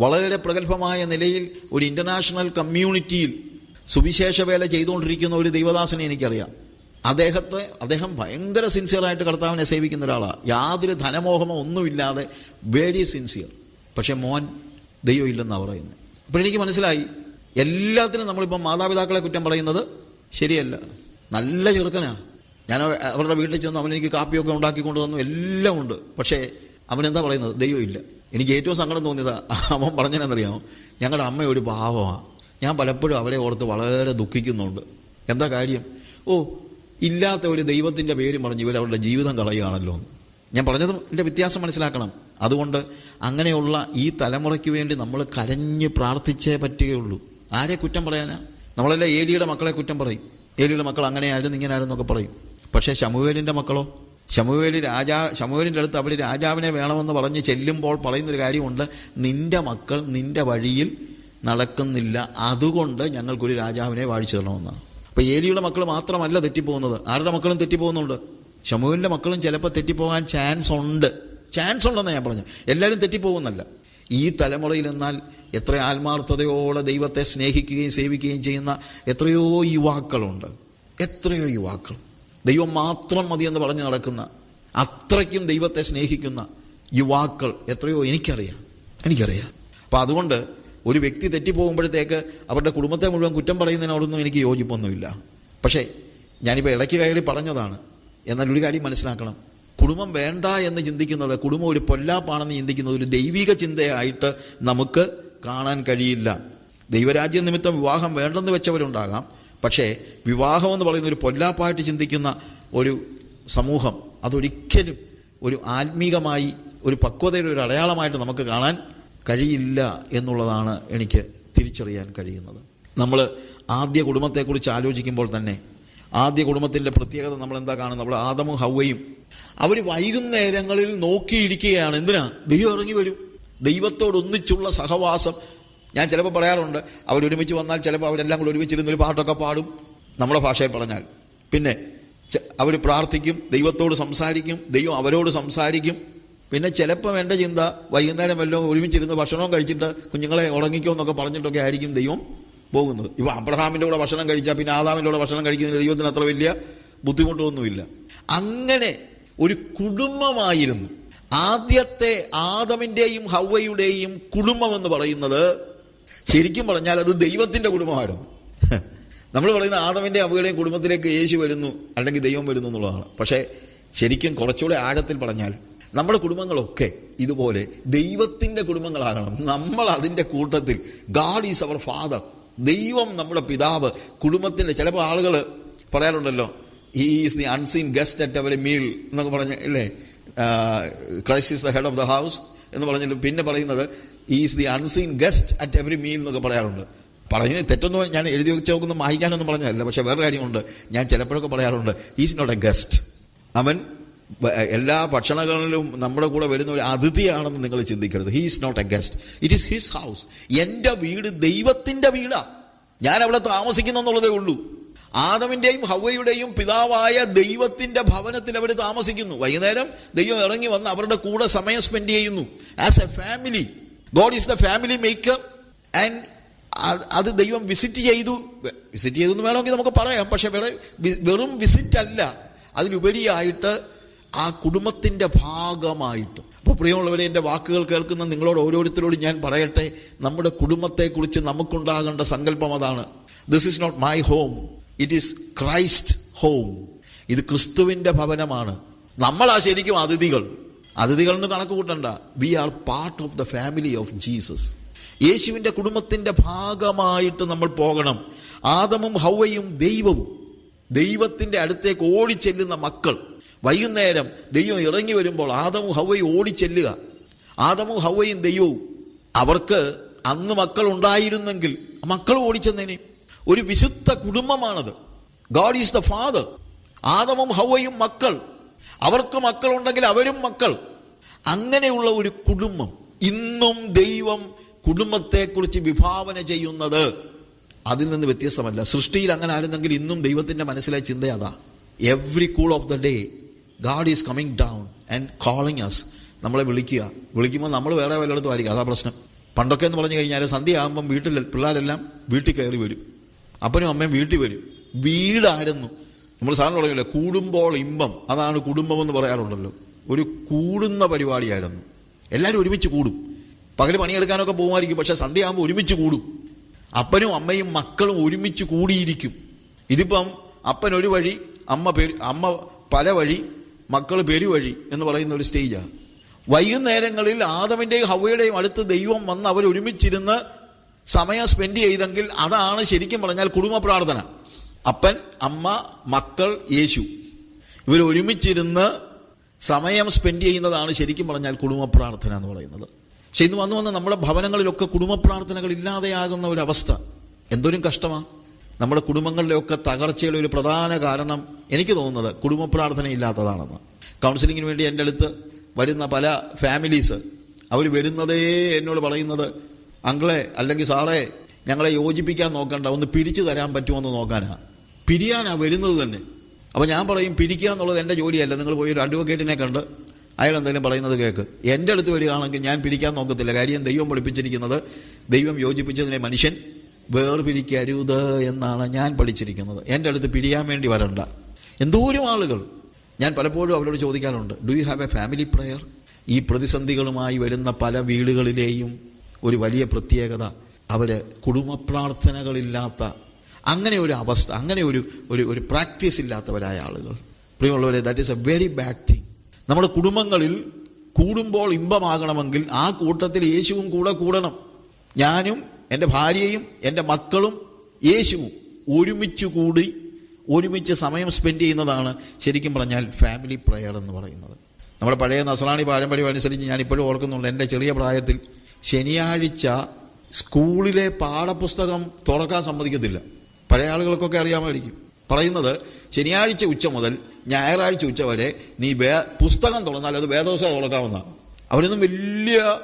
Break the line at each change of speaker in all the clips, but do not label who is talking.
വളരെ പ്രഗത്ഭമായ നിലയിൽ ഒരു ഇന്റർനാഷണൽ കമ്മ്യൂണിറ്റിയിൽ സുവിശേഷ വേല ചെയ്തുകൊണ്ടിരിക്കുന്ന ഒരു ദൈവദാസനെ എനിക്കറിയാം. അദ്ദേഹത്തെ അദ്ദേഹം ഭയങ്കര സിൻസിയറായിട്ട് കർത്താവിനെ സേവിക്കുന്ന ഒരാളാണ് യാതൊരു ധനമോഹമോ ഒന്നുമില്ലാതെ വെരി സിൻസിയർ പക്ഷെ മോൻ ദൈവം ഇല്ലെന്നാണ് പറയുന്നത് അപ്പോൾ എനിക്ക് മനസ്സിലായി എല്ലാത്തിനും നമ്മളിപ്പം മാതാപിതാക്കളെ കുറ്റം പറയുന്നത് ശരിയല്ല. നല്ല ചെറുക്കനാ. ഞാൻ അവരുടെ വീട്ടിൽ ചെന്ന് അവനെനിക്ക് കാപ്പിയൊക്കെ ഉണ്ടാക്കി കൊണ്ടുവന്നു എല്ലാം ഉണ്ട്. പക്ഷേ അവനെന്താ പറയുന്നത്? ദൈവം ഇല്ല. എനിക്ക് ഏറ്റവും സങ്കടം തോന്നിയത് അവൻ പറഞ്ഞതെന്നറിയാമോ ഞങ്ങളുടെ അമ്മ ഒരു പാവമാണ് ഞാൻ പലപ്പോഴും അവരെ ഓർത്ത് വളരെ ദുഃഖിക്കുന്നുണ്ട്. എന്താ കാര്യം? ഓ ഇല്ലാത്ത ഒരു ദൈവത്തിന്റെ പേരും പറഞ്ഞ് ഇവർ അവരുടെ ജീവിതം കളയുകയാണല്ലോ. ഞാൻ എന്റെ വ്യത്യാസം മനസ്സിലാക്കണം. അതുകൊണ്ട് അങ്ങനെയുള്ള ഈ തലമുറയ്ക്ക് വേണ്ടി നമ്മൾ കരഞ്ഞ് പ്രാർത്ഥിച്ചേ പറ്റുകയുള്ളൂ. ആരെ കുറ്റം പറയാനാ? നമ്മളെല്ലാം ഏലിയുടെ മക്കളെ കുറ്റം പറയും. ഏലിയുടെ മക്കൾ അങ്ങനെയായിരുന്നു ഇങ്ങനെയായിരുന്നു എന്നൊക്കെ പറയും. പക്ഷേ ശമുവേലിന്റെ മക്കളോ? ശമുവേലി രാജാ ശമുവേലിന്റെ അടുത്ത് അവർ രാജാവിനെ വേണമെന്ന് പറഞ്ഞ് ചെല്ലുമ്പോൾ പറയുന്നൊരു കാര്യമുണ്ട്. നിന്റെ മക്കൾ നിന്റെ വഴിയിൽ നടക്കുന്നില്ല. അതുകൊണ്ട് ഞങ്ങൾക്കൊരു രാജാവിനെ വാഴിച്ചു തരണമെന്നാണ്. അപ്പൊ ഏലിയുടെ മക്കൾ മാത്രമല്ല തെറ്റിപ്പോകുന്നത്. ആരുടെ മക്കളും തെറ്റിപ്പോകുന്നുണ്ട്? ഷമുവിന്റെ മക്കളും ചിലപ്പോൾ തെറ്റിപ്പോകാൻ ചാൻസ് ഉണ്ട്. ചാൻസ് ഉണ്ടെന്ന് ഞാൻ പറഞ്ഞു എല്ലാവരും തെറ്റിപ്പോകുന്നല്ല. ഈ തലമുറയിൽ എന്നാൽ എത്ര ആത്മാർത്ഥതയോടെ ദൈവത്തെ സ്നേഹിക്കുകയും സേവിക്കുകയും ചെയ്യുന്ന എത്രയോ യുവാക്കളുണ്ട്. എത്രയോ യുവാക്കൾ. ദൈവം മാത്രം മതി എന്ന് പറഞ്ഞു നടക്കുന്ന അത്രയ്ക്കും ദൈവത്തെ സ്നേഹിക്കുന്ന യുവാക്കൾ എത്രയോ എനിക്കറിയാം എനിക്കറിയാം. അപ്പം അതുകൊണ്ട് ഒരു വ്യക്തി തെറ്റിപ്പോകുമ്പോഴത്തേക്ക് അവരുടെ കുടുംബത്തെ മുഴുവൻ കുറ്റം പറയുന്നതിനോടൊന്നും എനിക്ക് യോജിപ്പൊന്നുമില്ല. പക്ഷേ ഞാനിപ്പോൾ ഇടയ്ക്ക് കയറി പറഞ്ഞതാണ് എന്നാൽ ഒരു കാര്യം മനസ്സിലാക്കണം. കുടുംബം വേണ്ട എന്ന് ചിന്തിക്കുന്നത് കുടുംബം ഒരു പൊല്ലാപ്പാണെന്ന് ചിന്തിക്കുന്നത് ഒരു ദൈവിക ചിന്തയായിട്ട് നമുക്ക് കാണാൻ കഴിയില്ല. ദൈവരാജ്യ നിമിത്തം വിവാഹം വേണ്ടെന്ന് വെച്ചവരുണ്ടാകാം പക്ഷേ വിവാഹം എന്ന് പറയുന്ന ഒരു പൊല്ലാപ്പായിട്ട് ചിന്തിക്കുന്ന ഒരു സമൂഹം അതൊരിക്കലും ഒരു ആത്മീകമായി ഒരു പക്വതയുടെ ഒരു അടയാളമായിട്ട് നമുക്ക് കാണാൻ കഴിയില്ല എന്നുള്ളതാണ് എനിക്ക് തിരിച്ചറിയാൻ കഴിയുന്നത്. നമ്മൾ ആദ്യ കുടുംബത്തെക്കുറിച്ച് ആലോചിക്കുമ്പോൾ തന്നെ ആദ്യ കുടുംബത്തിന്റെ പ്രത്യേകത നമ്മൾ എന്താ കാണുന്നത്? നമ്മൾ ആദമും ഹൗവയും. അവർ വൈകുന്നേരങ്ങളിൽ നോക്കിയിരിക്കുകയാണ്. എന്തിനാ? ദൈവം ഇറങ്ങി വരും. ദൈവത്തോടൊന്നിച്ചുള്ള സഹവാസം. ഞാൻ ചിലപ്പോൾ പറയാറുണ്ട് അവരൊരുമിച്ച് വന്നാൽ ചിലപ്പോൾ അവരെല്ലാം കൂടി ഒരുമിച്ചിരുന്നൊരു പാട്ടൊക്കെ പാടും നമ്മുടെ ഭാഷയിൽ പറഞ്ഞാൽ. പിന്നെ അവർ പ്രാർത്ഥിക്കും ദൈവത്തോട് സംസാരിക്കും ദൈവം അവരോട് സംസാരിക്കും. പിന്നെ ചിലപ്പം എന്റെ ചിന്ത വൈകുന്നേരം വല്ലതും ഒരുമിച്ചിരുന്ന് ഭക്ഷണവും കഴിച്ചിട്ട് കുഞ്ഞുങ്ങളെ ഉറങ്ങിക്കോ എന്നൊക്കെ പറഞ്ഞിട്ടൊക്കെ ആയിരിക്കും ദൈവം പോകുന്നത്. ഇപ്പോൾ അബ്രഹാമിന്റെ കൂടെ ഭക്ഷണം കഴിച്ചാൽ പിന്നെ ആദാമിന്റെ കൂടെ ഭക്ഷണം കഴിക്കുന്നതിന് ദൈവത്തിന് അത്ര വലിയ ബുദ്ധിമുട്ടൊന്നുമില്ല. അങ്ങനെ ഒരു കുടുംബമായിരുന്നു. ആദ്യത്തെ ആദമിന്റെയും ഹൗവയുടെയും കുടുംബം എന്ന് പറയുന്നത് ശരിക്കും പറഞ്ഞാൽ അത് ദൈവത്തിന്റെ കുടുംബമായിരുന്നു. നമ്മൾ പറയുന്ന ആദവിന്റെ അവയുടെയും കുടുംബത്തിലേക്ക് യേശു വരുന്നു അല്ലെങ്കിൽ ദൈവം വരുന്നു എന്നുള്ളതാണ്. പക്ഷേ ശരിക്കും കുറച്ചുകൂടെ ആഴത്തിൽ പറഞ്ഞാൽ നമ്മുടെ കുടുംബങ്ങളൊക്കെ ഇതുപോലെ ദൈവത്തിന്റെ കുടുംബങ്ങളാകണം. നമ്മൾ അതിന്റെ കൂട്ടത്തിൽ ഗാഡ് ഈസ് അവർ ഫാദർ ദൈവം നമ്മുടെ പിതാവ്. കുടുംബത്തിന്റെ ചിലപ്പോൾ ആളുകൾ പറയാറുണ്ടല്ലോ ഈ is the unseen guest at our meal എന്നൊക്കെ പറഞ്ഞ ഇല്ലേ Christ is the head of the house എന്ന് പറഞ്ഞിട്ട് പിന്നെ പറയുന്നത് is the unseen guest at every meal എന്നൊക്കെ പറയാറുണ്ട്. പറയുന്നത് തെറ്റൊന്നും ഞാൻ എഴുതി വെച്ച് നോക്കുന്ന വായിക്കാനൊന്നും പറഞ്ഞതല്ല പക്ഷെ വേറെ കാര്യമുണ്ട്. ഞാൻ ചിലപ്പോഴൊക്കെ പറയാറുണ്ട് ഈസ് നോട്ട് എ ഗസ്റ്റ് അവൻ എല്ലാ ഭക്ഷണങ്ങളിലും നമ്മുടെ കൂടെ വരുന്ന ഒരു അതിഥിയാണെന്ന് നിങ്ങൾ ചിന്തിക്കരുത്. He is not a guest it is his house എന്റെ വീട് ദൈവത്തിന്റെ വീടാണ് ഞാൻ അവിടെ താമസിക്കുന്നെന്നുള്ളതേ ഉള്ളൂ. ആദമിന്റെയും ഹവയുടെയും പിതാവായ ദൈവത്തിന്റെ ഭവനത്തിൽ അവർ താമസിക്കുന്നു. വൈകുന്നേരം ദൈവം ഇറങ്ങി വന്ന് അവരുടെ കൂടെ സമയം സ്പെൻഡ് ചെയ്യുന്നു. As a family God is the family maker and അത് ദൈവം വിസിറ്റ് ചെയ്തു. വിസിറ്റ് ചെയ്തു എന്ന് വേണമെങ്കിൽ നമുക്ക് പറയാം. പക്ഷെ വെറും വിസിറ്റ് അല്ല. അതിലുപരിയായിട്ട് ആ കുടുംബത്തിന്റെ ഭാഗമായിട്ട്. അപ്പോൾ പ്രിയമുള്ളവരെ എന്റെ വാക്കുകൾ കേൾക്കുന്ന നിങ്ങളോട് ഓരോരുത്തരോടും ഞാൻ പറയട്ടെ. നമ്മുടെ കുടുംബത്തെക്കുറിച്ച് നമുക്കുണ്ടാകേണ്ട സങ്കല്പം അതാണ്. This is not my home it is Christ home ഇത് ക്രിസ്തുവിന്റെ ഭവനമാണ്. നമ്മളാ ശരിക്കും അതിഥികൾ. അതിഥികൾ എന്ന് കണക്ക് കൂട്ടണ്ട. We are part of the family of Jesus യേശുവിന്റെ കുടുംബത്തിന്റെ ഭാഗമായിട്ട് നമ്മൾ പോകണം. ആദമും ഹൗവയും ദൈവവും. ദൈവത്തിന്റെ അടുത്തേക്ക് ഓടിച്ചെല്ലുന്ന മക്കൾ. വൈകുന്നേരം ദൈവം ഇറങ്ങി വരുമ്പോൾ ആദമും ഹൗവയും ഓടിച്ചെല്ലുക. ആദമും ഹൗവയും ദൈവവും. അവർക്ക് അന്ന് മക്കൾ ഉണ്ടായിരുന്നെങ്കിൽ മക്കൾ ഓടിച്ചെന്നേനെ. ഒരു വിശുദ്ധ കുടുംബമാണത്. ഗാഡ് ഈസ് ദ ഫാദർ ആദവും ഹൗവയും മക്കൾ. അവർക്ക് മക്കളുണ്ടെങ്കിൽ അവരും മക്കൾ. അങ്ങനെയുള്ള ഒരു കുടുംബം ഇന്നും ദൈവം കുടുംബത്തെക്കുറിച്ച് വിഭാവന ചെയ്യുന്നത്. അതിൽ നിന്ന് വ്യത്യസ്തമല്ല. സൃഷ്ടിയിൽ അങ്ങനെ ആയിരുന്നെങ്കിൽ ഇന്നും ദൈവത്തിന്റെ മനസ്സിലെ ചിന്ത അതാ. Every cool of the day God is coming down and calling us നമ്മളെ വിളിക്കുക. വിളിക്കുമ്പോൾ നമ്മൾ വേറെ വല്ലയിടത്തും ആയിരിക്കും. അതാ പ്രശ്നം. പണ്ടൊക്കെ എന്ന് പറഞ്ഞു കഴിഞ്ഞാൽ സന്ധ്യയാകുമ്പം വീട്ടിൽ പിള്ളേരെല്ലാം വീട്ടിൽ കയറി വരും. അപ്പനും അമ്മയും വീട്ടിൽ വരും. വീടായിരുന്നു. നമ്മൾ സാധനം തുടങ്ങില്ല കൂടുമ്പോൾ ഇമ്പം. അതാണ് കുടുംബം എന്ന് പറയാറുണ്ടല്ലോ. ഒരു കൂടുന്ന പരിപാടിയായിരുന്നു. എല്ലാവരും ഒരുമിച്ച് കൂടും. പകൽ പണിയെടുക്കാനൊക്കെ പോകുമായിരിക്കും. പക്ഷെ സന്ധ്യയാകുമ്പോൾ ഒരുമിച്ച് കൂടും. അപ്പനും അമ്മയും മക്കളും ഒരുമിച്ച് കൂടിയിരിക്കും. ഇതിപ്പം അപ്പൻ ഒരു വഴി അമ്മ പെരു അമ്മ പല വഴി മക്കൾ പെരുവഴി എന്ന് പറയുന്ന ഒരു സ്റ്റേജാണ് വൈകുന്നേരങ്ങളിൽ ആദവിന്റെയും ഹവയുടെയും അടുത്ത് ദൈവം വന്ന് അവർ ഒരുമിച്ചിരുന്ന് സമയം സ്പെൻഡ് ചെയ്തെങ്കിൽ അതാണ് ശരിക്കും പറഞ്ഞാൽ കുടുംബ പ്രാർത്ഥന. അപ്പൻ അമ്മ മക്കൾ യേശു. ഇവർ ഒരുമിച്ചിരുന്ന് സമയം സ്പെൻഡ് ചെയ്യുന്നതാണ് ശരിക്കും പറഞ്ഞാൽ കുടുംബ പ്രാർത്ഥന എന്ന് പറയുന്നത്. പക്ഷെ ഇന്ന് വന്നു വന്ന് നമ്മുടെ ഭവനങ്ങളിലൊക്കെ കുടുംബ പ്രാർത്ഥനകൾ ഇല്ലാതെയാകുന്ന ഒരു അവസ്ഥ എന്തോരും കഷ്ടമാണ് നമ്മുടെ കുടുംബങ്ങളിലെയൊക്കെ തകർച്ചയുടെ ഒരു പ്രധാന കാരണം എനിക്ക് തോന്നുന്നത് കുടുംബ പ്രാർത്ഥന ഇല്ലാത്തതാണെന്ന്. കൗൺസിലിങ്ങിന് വേണ്ടി എന്റെ അടുത്ത് വരുന്ന പല ഫാമിലീസ് അവർ വരുന്നതേ എന്നോട് പറയുന്നത് അങ്കിളെ അല്ലെങ്കിൽ സാറേ ഞങ്ങളെ യോജിപ്പിക്കാൻ നോക്കണ്ട. ഒന്ന് പിരിച്ചു തരാൻ പറ്റുമോ എന്ന് നോക്കാനാ. പിരിയാനാ വരുന്നത് തന്നെ. അപ്പൊ ഞാൻ പറയും പിരിക്കുക എന്നുള്ളത് എന്റെ ജോലിയല്ല. നിങ്ങൾ പോയി ഒരു അഡ്വക്കേറ്റിനെ കണ്ട് അയാൾ എന്തെങ്കിലും പറയുന്നത് കേൾക്ക് എന്റെ അടുത്ത് വരികയാണെങ്കിൽ ഞാൻ പിരിക്കാൻ നോക്കത്തില്ല. കാര്യം ദൈവം പഠിപ്പിച്ചിരിക്കുന്നത് ദൈവം യോജിപ്പിച്ചതിനെ മനുഷ്യൻ വേർപിരിക്കരുത് എന്നാണ് ഞാൻ പഠിച്ചിരിക്കുന്നത്. എന്റെ അടുത്ത് പിരിയാൻ വേണ്ടി വരണ്ട. എന്തോരം ആളുകൾ. ഞാൻ പലപ്പോഴും അവരോട് ചോദിക്കാറുണ്ട് do you have a family prayer ഈ പ്രതിസന്ധികളുമായി വരുന്ന പല വീടുകളിലെയും ഒരു വലിയ പ്രത്യേകത. അവർ കുടുംബ പ്രാർത്ഥനകളില്ലാത്ത അങ്ങനെ ഒരു അവസ്ഥ അങ്ങനെ ഒരു ഒരു ഒരു പ്രാക്ടീസ് ഇല്ലാത്തവരായ ആളുകൾ. പ്രിയമുള്ളവരെ that is a very bad thing നമ്മുടെ കുടുംബങ്ങളിൽ കൂടുമ്പോൾ ഇമ്പമാകണമെങ്കിൽ ആ കൂട്ടത്തിൽ യേശുവും കൂടെ കൂടണം. ഞാനും എന്റെ ഭാര്യയും എന്റെ മക്കളും യേശുവും ഒരുമിച്ച് കൂടി ഒരുമിച്ച് സമയം സ്പെൻഡ് ചെയ്യുന്നതാണ് ശരിക്കും പറഞ്ഞാൽ ഫാമിലി പ്രെയർ എന്ന് പറയുന്നത്. നമ്മുടെ പഴയ നസറാണി പാരമ്പര്യം അനുസരിച്ച് ഞാൻ ഇപ്പോഴും ഓർക്കുന്നുണ്ട് എന്റെ ചെറിയ പ്രായത്തിൽ ശനിയാഴ്ച സ്കൂളിലെ പാഠപുസ്തകം തുറക്കാൻ സമ്മതിക്കത്തില്ല. പഴയ ആളുകൾക്കൊക്കെ അറിയാമായിരിക്കും. പറയുന്നത് ശനിയാഴ്ച ഉച്ച മുതൽ ഞായറാഴ്ച ഉച്ച വരെ നീ വേ പുസ്തകം തുറന്നാൽ അത് വേദോസ തുറക്കാവുന്ന അവരൊന്നും വലിയ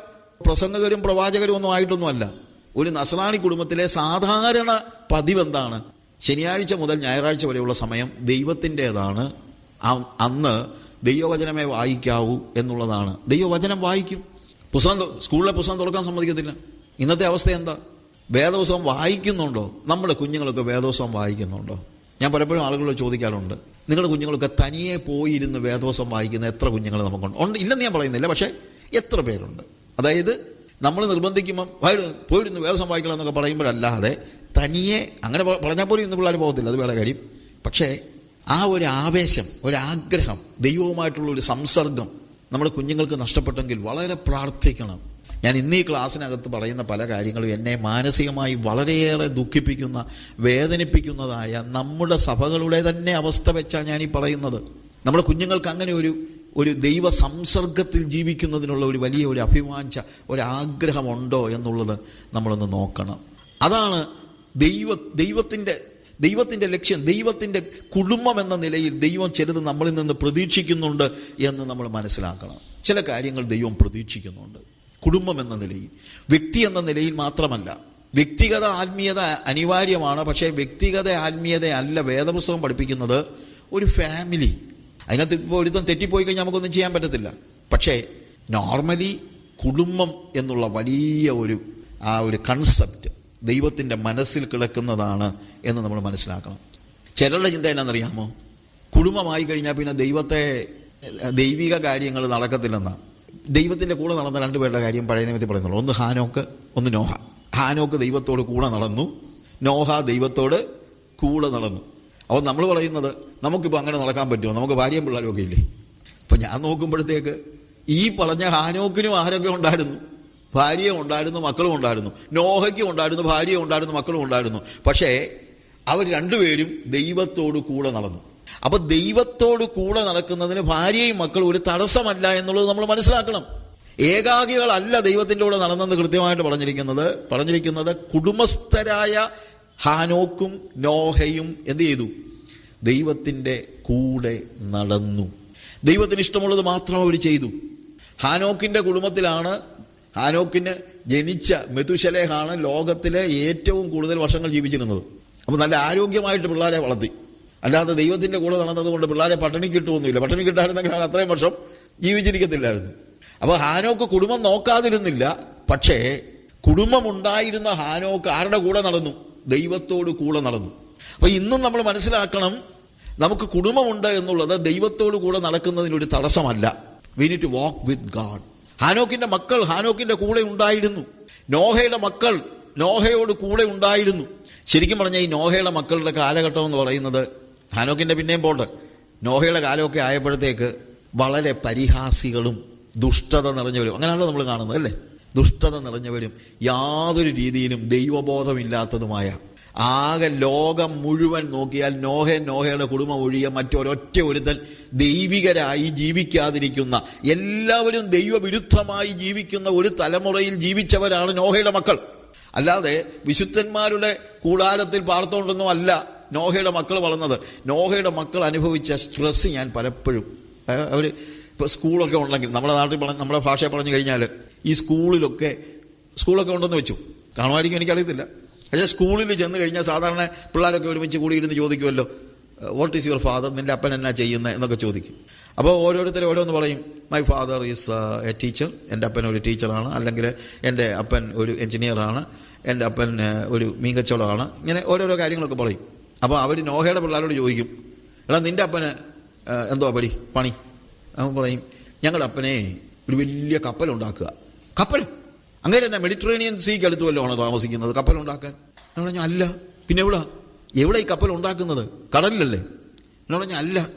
പ്രസംഗകരും പ്രവാചകരും ഒന്നും ആയിട്ടൊന്നുമല്ല. ഒരു നസറാണി കുടുംബത്തിലെ സാധാരണ പതിവ് എന്താണ് ശനിയാഴ്ച മുതൽ ഞായറാഴ്ച വരെയുള്ള സമയം ദൈവത്തിന്റെതാണ്. അന്ന് ദൈവവചനമേ വായിക്കാവൂ എന്നുള്ളതാണ്. ദൈവവചനം വായിക്കും. പുസ്തകം സ്കൂളിലെ പുസ്തകം തുറക്കാൻ സമ്മതിക്കത്തില്ല. ഇന്നത്തെ അവസ്ഥ എന്താ? വേദോത്സവം വായിക്കുന്നുണ്ടോ? നമ്മുടെ കുഞ്ഞുങ്ങളൊക്കെ വേദോത്സവം വായിക്കുന്നുണ്ടോ? ഞാൻ പലപ്പോഴും ആളുകളോട് ചോദിക്കാറുണ്ട്. നിങ്ങളുടെ കുഞ്ഞുങ്ങളൊക്കെ തനിയെ പോയിരുന്ന് വേദോത്സവം വായിക്കുന്ന എത്ര കുഞ്ഞുങ്ങൾ നമുക്കുണ്ട്? ഉണ്ട് ഇല്ലെന്ന് ഞാൻ പറയുന്നില്ല പക്ഷേ എത്ര പേരുണ്ട്? അതായത് നമ്മൾ നിർബന്ധിക്കുമ്പം "വായി- പോയിരുന്ന് വേദോത്സവം വായിക്കണം എന്നൊക്കെ പറയുമ്പോഴല്ലാതെ തനിയെ അങ്ങനെ പറഞ്ഞാൽ പോലും ഇന്ന് പിള്ളേർ പോകത്തില്ല അത് വേറെ കാര്യം. പക്ഷേ ആ ഒരു ആവേശം ഒരാഗ്രഹം ദൈവവുമായിട്ടുള്ള ഒരു സംസർഗം നമ്മുടെ കുഞ്ഞുങ്ങൾക്ക് നഷ്ടപ്പെട്ടെങ്കിൽ വളരെ പ്രാർത്ഥിക്കണം. ഞാൻ ഇന്ന് ഈ ക്ലാസ്സിനകത്ത് പറയുന്ന പല കാര്യങ്ങളും എന്നെ മാനസികമായി വളരെയേറെ ദുഃഖിപ്പിക്കുന്ന വേദനിപ്പിക്കുന്നതായ നമ്മുടെ സഭകളുടെ തന്നെ അവസ്ഥ വെച്ചാണ് ഞാൻ ഈ പറയുന്നത്. നമ്മുടെ കുഞ്ഞുങ്ങൾക്ക് അങ്ങനെ ഒരു ഒരു ദൈവ സംസർഗത്തിൽ ജീവിക്കുന്നതിനുള്ള ഒരു വലിയ ഒരു അഭിവാഞ്ച ഒരാഗ്രഹമുണ്ടോ എന്നുള്ളത് നമ്മളൊന്ന് നോക്കണം. അതാണ് ദൈവ ദൈവത്തിന്റെ ദൈവത്തിന്റെ ലക്ഷ്യം ദൈവത്തിന്റെ കുടുംബം എന്ന നിലയിൽ ദൈവം ചിലത് നമ്മളിൽ നിന്ന് പ്രതീക്ഷിക്കുന്നുണ്ട് എന്ന് നമ്മൾ മനസ്സിലാക്കണം. ചില കാര്യങ്ങൾ ദൈവം പ്രതീക്ഷിക്കുന്നുണ്ട്. കുടുംബം എന്ന നിലയിൽ വ്യക്തി എന്ന നിലയിൽ മാത്രമല്ല. വ്യക്തിഗത ആത്മീയത അനിവാര്യമാണ് പക്ഷേ വ്യക്തിഗത ആത്മീയത അല്ല വേദപുസ്തകം പഠിപ്പിക്കുന്നത് ഒരു ഫാമിലി അതിനകത്ത് ഇപ്പോൾ ഒരുത്തം തെറ്റിപ്പോയി കഴിഞ്ഞാൽ നമുക്കൊന്നും ചെയ്യാൻ പറ്റത്തില്ല. പക്ഷേ നോർമലി കുടുംബം എന്നുള്ള വലിയ ഒരു ആ ഒരു കൺസെപ്റ്റ് ദൈവത്തിന്റെ മനസ്സിൽ കിടക്കുന്നതാണ് എന്ന് നമ്മൾ മനസ്സിലാക്കണം. ചിലരുടെ ചിന്ത എന്നാണെന്നറിയാമോ? കുടുംബമായി കഴിഞ്ഞാൽ പിന്നെ ദൈവത്തെ ദൈവിക കാര്യങ്ങൾ നടക്കത്തില്ലെന്നാണ് ദൈവത്തിന്റെ കൂടെ നടന്ന രണ്ടുപേരുടെ കാര്യം പഴയ നിയമത്തിൽ പറയുന്നുള്ളൂ. ഒന്ന് ഹാനോക്ക് ഒന്ന് നോഹ. ഹാനോക്ക് ദൈവത്തോട് കൂടെ നടന്നു നോഹ ദൈവത്തോട് കൂടെ നടന്നു. അപ്പോൾ നമ്മൾ പറയുന്നത് നമുക്കിപ്പോൾ അങ്ങനെ നടക്കാൻ പറ്റുമോ? നമുക്ക് ഭാര്യയും പിള്ളേരും ഒക്കെ ഇല്ലേ? അപ്പം ഞാൻ നോക്കുമ്പോഴത്തേക്ക് ഈ പറഞ്ഞ ഹാനോക്കിനും ആരൊക്കെ ഉണ്ടായിരുന്നു? ഭാര്യയും ഉണ്ടായിരുന്നു മക്കളും ഉണ്ടായിരുന്നു. നോഹയ്ക്കും ഉണ്ടായിരുന്നു ഭാര്യയും ഉണ്ടായിരുന്നു മക്കളും ഉണ്ടായിരുന്നു. പക്ഷേ അവർ രണ്ടുപേരും ദൈവത്തോട് കൂടെ നടന്നു. അപ്പൊ ദൈവത്തോട് കൂടെ നടക്കുന്നതിന് ഭാര്യയും മക്കളും ഒരു തടസ്സമല്ല എന്നുള്ളത് നമ്മൾ മനസ്സിലാക്കണം. ഏകാഗികളല്ല ദൈവത്തിന്റെ കൂടെ നടന്നെന്ന് കൃത്യമായിട്ട് പറഞ്ഞിരിക്കുന്നത് പറഞ്ഞിരിക്കുന്നത് കുടുംബസ്ഥരായ ഹാനോക്കും നോഹയും എന്ത് ചെയ്തു? ദൈവത്തിന്റെ കൂടെ നടന്നു. ദൈവത്തിന് ഇഷ്ടമുള്ളത് മാത്രം അവർ ചെയ്തു. ഹാനോക്കിന്റെ കുടുംബത്തിലാണ് ഹാനോക്കിന് ജനിച്ച മെതുശലേഹാണ് ലോകത്തിലെ ഏറ്റവും കൂടുതൽ വർഷങ്ങൾ ജീവിച്ചിരുന്നത്. അപ്പോൾ നല്ല ആരോഗ്യമായിട്ട് പിള്ളേരെ വളർത്തി. അല്ലാതെ ദൈവത്തിന്റെ കൂടെ നടന്നത് കൊണ്ട് പിള്ളേരെ പട്ടിണി കിട്ടുമൊന്നുമില്ല പട്ടിണി കിട്ടായിരുന്നെങ്കിൽ അത്രയും വർഷം ജീവിച്ചിരിക്കത്തില്ലായിരുന്നു. അപ്പോൾ ഹാനോക്ക് കുടുംബം നോക്കാതിരുന്നില്ല. പക്ഷേ കുടുംബമുണ്ടായിരുന്ന ഹാനോക്ക് ആരുടെ കൂടെ നടന്നു? ദൈവത്തോട് കൂടെ നടന്നു. അപ്പോൾ ഇന്നും നമ്മൾ മനസ്സിലാക്കണം നമുക്ക് കുടുംബമുണ്ട് എന്നുള്ളത് ദൈവത്തോട് കൂടെ നടക്കുന്നതിനൊരു തടസ്സമല്ല. We need to walk with God ഹാനോക്കിന്റെ മക്കൾ ഹാനോക്കിന്റെ കൂടെ ഉണ്ടായിരുന്നു. നോഹയുടെ മക്കൾ നോഹയോട് കൂടെ ഉണ്ടായിരുന്നു. ശരിക്കും പറഞ്ഞാൽ ഈ നോഹയുടെ മക്കളുടെ കാലഘട്ടം എന്ന് പറയുന്നത് ഹാനോക്കിന്റെ പിന്നെയും പോട്ട്. നോഹയുടെ കാലമൊക്കെ ആയപ്പോഴത്തേക്ക് വളരെ പരിഹാസികളും ദുഷ്ടത നിറഞ്ഞവരും അങ്ങനെയാണല്ലോ നമ്മൾ കാണുന്നത് അല്ലേ? ദുഷ്ടത നിറഞ്ഞവരും യാതൊരു രീതിയിലും ദൈവബോധമില്ലാത്തതുമായ ആകെ ലോകം മുഴുവൻ നോക്കിയാൽ നോഹ നോഹയുടെ കുടുംബം ഒഴിയ മറ്റൊരൊറ്റ ഒരുത്തൻ ദൈവികരായി ജീവിക്കാതിരിക്കുന്ന എല്ലാവരും ദൈവവിരുദ്ധമായി ജീവിക്കുന്ന ഒരു തലമുറയിൽ ജീവിച്ചവരാണ് നോഹയുടെ മക്കൾ. അല്ലാതെ വിശുദ്ധന്മാരുടെ കൂടാരത്തിൽ പാർത്തോണ്ടൊന്നും അല്ല നോഹയുടെ മക്കൾ വളർന്നത്. നോഹയുടെ മക്കൾ അനുഭവിച്ച സ്ട്രെസ് ഞാൻ പലപ്പോഴും അവർ ഇപ്പോൾ സ്കൂളൊക്കെ ഉണ്ടെങ്കിൽ നമ്മുടെ നാട്ടിൽ പറഞ്ഞ നമ്മുടെ ഭാഷയെ പറഞ്ഞു കഴിഞ്ഞാൽ ഈ സ്കൂളിലൊക്കെ സ്കൂളൊക്കെ ഉണ്ടെന്ന് വെച്ചു. കാണുമായിരിക്കും എനിക്കറിയത്തില്ല. പക്ഷേ സ്കൂളിൽ ചെന്ന് കഴിഞ്ഞാൽ സാധാരണ പിള്ളേരൊക്കെ ഒരുമിച്ച് കൂടിയിരുന്ന് ചോദിക്കുമല്ലോ വാട്ട് ഈസ് യുവർ ഫാദർ നിന്റെ അപ്പൻ എന്നാ ചെയ്യുന്നത് എന്നൊക്കെ ചോദിക്കും. അപ്പോൾ ഓരോരുത്തർ ഓരോന്ന് പറയും my father is a teacher എന്റെ അപ്പൻ ഒരു ടീച്ചറാണ്. അല്ലെങ്കിൽ എന്റെ അപ്പൻ ഒരു എഞ്ചിനീയറാണ് എന്റെ അപ്പൻ ഏഹ്, ഒരു മീങ്കച്ചോളമാണ് ഇങ്ങനെ ഓരോരോ കാര്യങ്ങളൊക്കെ പറയും. അപ്പോൾ അവർ നോഹയുടെ പിള്ളേരോട് ചോദിക്കും എടാ നിന്റെ അപ്പന് എന്തോ പടി? പണി? അവൻ പറയും ഞങ്ങളുടെ അപ്പനെ ഒരു വലിയ കപ്പലുണ്ടാക്കുക. കപ്പൽ? അങ്ങനെ തന്നെ മെഡിറ്ററേനിയൻ സീക്ക് അടുത്ത് വല്ലതുമാണ് താമസിക്കുന്നത്? കപ്പലുണ്ടാക്കാൻ ഞാൻ പറഞ്ഞു അല്ല. പിന്നെ എവിടാ? എവിടെ ഈ കപ്പൽ ഉണ്ടാക്കുന്നത്? കടലിലല്ലേ? ഞാൻ പറഞ്ഞു അല്ല.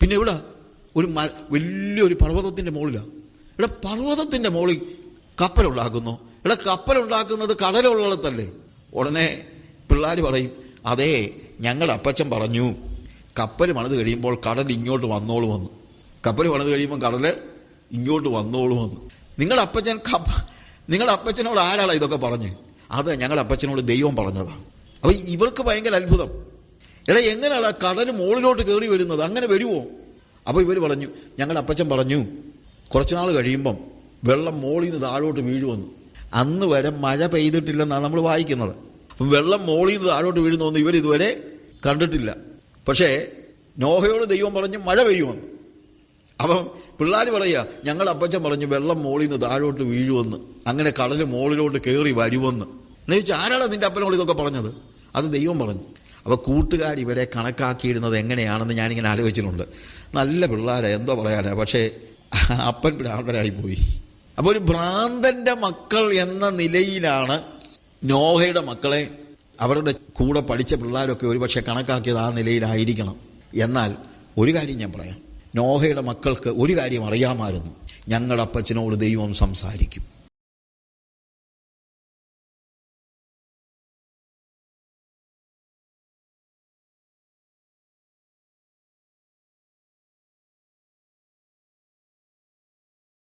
പിന്നെ എവിടാ? ഒരു വലിയൊരു പർവതത്തിന്റെ മുകളിലാണ് ഇവിടെ പർവതത്തിന്റെ മുകളിൽ കപ്പലുണ്ടാക്കുന്നു ഇവിടെ കപ്പലുണ്ടാക്കുന്നത് കടലുള്ളിടത്തല്ലേ? ഉടനെ പിള്ളേർ പറയും അതേ ഞങ്ങളുടെ അപ്പച്ചൻ പറഞ്ഞു കപ്പൽ പണിത് കഴിയുമ്പോൾ കടൽ ഇങ്ങോട്ട് വന്നോളൂ വന്നു കപ്പൽ പണിത് കഴിയുമ്പോൾ കടൽ ഇങ്ങോട്ട് വന്നോളൂ വന്നു നിങ്ങളുടെ അപ്പച്ചൻ കപ്പ നിങ്ങളുടെ അപ്പച്ചനോട് ആരാളാ ഇതൊക്കെ പറഞ്ഞ്? അത് ഞങ്ങളുടെ അപ്പച്ചനോട് ദൈവം പറഞ്ഞതാണ് അപ്പൊ ഇവർക്ക് ഭയങ്കര അത്ഭുതം. എടാ എങ്ങനെയാണ് കടലും മുകളിലോട്ട് കയറി വരുന്നത്? അങ്ങനെ വരുമോ അപ്പോൾ ഇവർ പറഞ്ഞു ഞങ്ങളുടെ അപ്പച്ചൻ പറഞ്ഞു കുറച്ച് നാൾ കഴിയുമ്പം വെള്ളം മോളിൽ നിന്ന് താഴോട്ട് വീഴുമെന്ന്. അന്ന് വരെ മഴ പെയ്തിട്ടില്ലെന്നാണ് നമ്മൾ വായിക്കുന്നത്. അപ്പം വെള്ളം മോളിൽ നിന്ന് താഴോട്ട് ഇവർ ഇതുവരെ കണ്ടിട്ടില്ല. പക്ഷേ നോഹയോട് ദൈവം പറഞ്ഞു മഴ പെയ്യുമെന്ന്. അപ്പം പിള്ളേർ പറയുക ഞങ്ങൾ അപ്പച്ചൻ പറഞ്ഞു വെള്ളം മോളിൽ നിന്ന് താഴോട്ട് വീഴുമെന്ന് അങ്ങനെ കടൽ മോളിലോട്ട് കയറി വരുമെന്ന് എന്ന് ചോദിച്ചാൽ ആരാണ് നിന്റെ അപ്പനോട് ഇതൊക്കെ പറഞ്ഞത്? അത് ദൈവം പറഞ്ഞു. അപ്പോൾ കൂട്ടുകാർ ഇവരെ കണക്കാക്കിയിരുന്നത് എങ്ങനെയാണെന്ന് ഞാനിങ്ങനെ ആലോചിച്ചിട്ടുണ്ട്. നല്ല പിള്ളേരെ എന്തോ പറയാനാ. പക്ഷേ അപ്പൻ ഭ്രാന്തരായി പോയി. അപ്പോൾ ഒരു ഭ്രാന്തന്റെ മക്കൾ എന്ന നിലയിലാണ് നോഹയുടെ മക്കളെ അവരുടെ കൂടെ പഠിച്ച പിള്ളേരൊക്കെ ഒരുപക്ഷെ കണക്കാക്കിയത് ആ നിലയിലായിരിക്കണം. എന്നാൽ ഒരു കാര്യം ഞാൻ പറയാം. നോഹയുടെ മക്കൾക്ക് ഒരു കാര്യം അറിയാമായിരുന്നു. ഞങ്ങളുടെ അപ്പച്ചനോട് ദൈവം സംസാരിക്കും.